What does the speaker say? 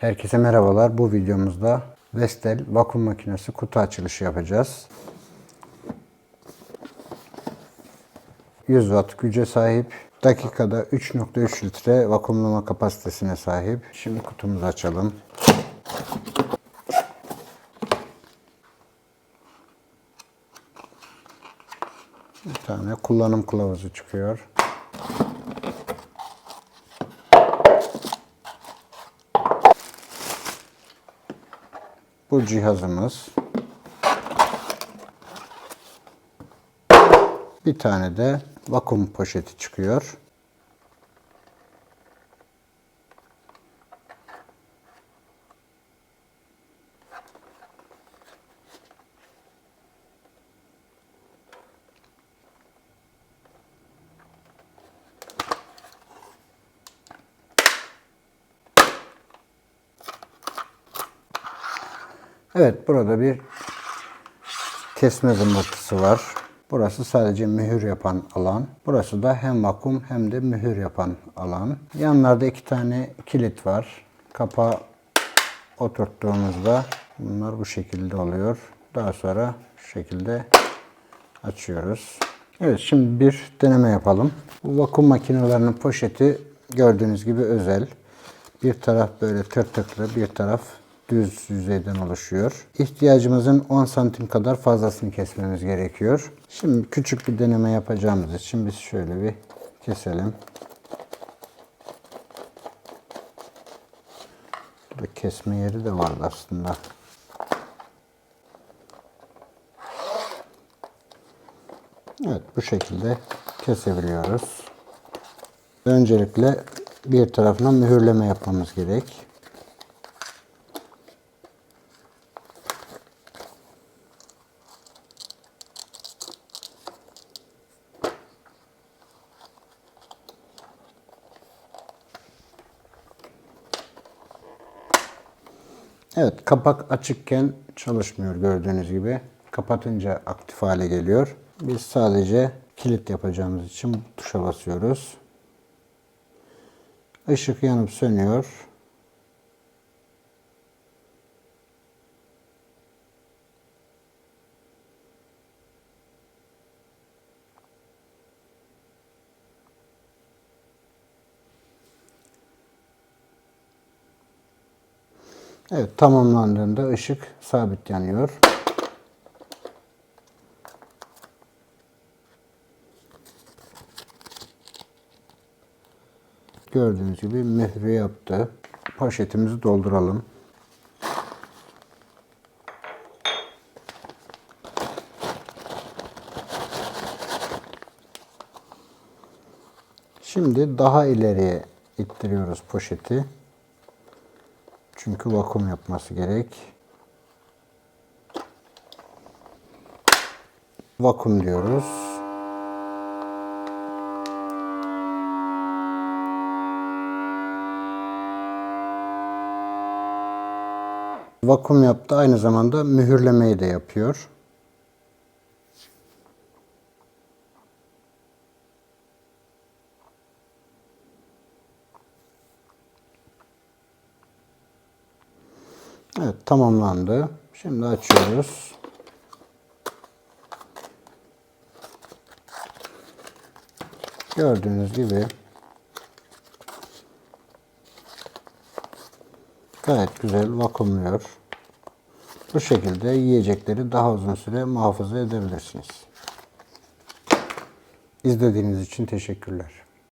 Herkese merhabalar. Bu videomuzda Vestel vakum makinesi kutu açılışı yapacağız. 100 watt güce sahip. Dakikada 3.3 litre vakumlama kapasitesine sahip. Şimdi kutumuzu açalım. Bir tane kullanım kılavuzu çıkıyor. Bu cihazımız. Bir tane de vakum poşeti çıkıyor. Evet burada bir kesme zımbırtısı var. Burası sadece mühür yapan alan. Burası da hem vakum hem de mühür yapan alan. Yanlarda iki tane kilit var. Kapağı oturttuğumuzda bunlar bu şekilde oluyor. Daha sonra şu şekilde açıyoruz. Evet şimdi bir deneme yapalım. Bu vakum makinelerinin poşeti gördüğünüz gibi özel. Bir taraf böyle tırtıklı, bir taraf düz yüzeyden oluşuyor. İhtiyacımızın 10 santim kadar fazlasını kesmemiz gerekiyor. Şimdi küçük bir deneme yapacağımız için biz şöyle bir keselim. Burada kesme yeri de vardı aslında. Evet bu şekilde kesebiliyoruz. Öncelikle bir tarafına mühürleme yapmamız gerek. Evet kapak açıkken çalışmıyor gördüğünüz gibi. Kapatınca aktif hale geliyor. Biz sadece kilit yapacağımız için tuşa basıyoruz. Işık yanıp sönüyor. Evet tamamlandığında ışık sabit yanıyor. Gördüğünüz gibi mührü yaptı. Poşetimizi dolduralım. Şimdi daha ileriye ittiriyoruz poşeti. Çünkü vakum yapması gerek. Vakum diyoruz. Vakum yaptı aynı zamanda mühürlemeyi de yapıyor. Evet tamamlandı. Şimdi açıyoruz. Gördüğünüz gibi gayet güzel vakumluyor. Bu şekilde yiyecekleri daha uzun süre muhafaza edebilirsiniz. İzlediğiniz için teşekkürler.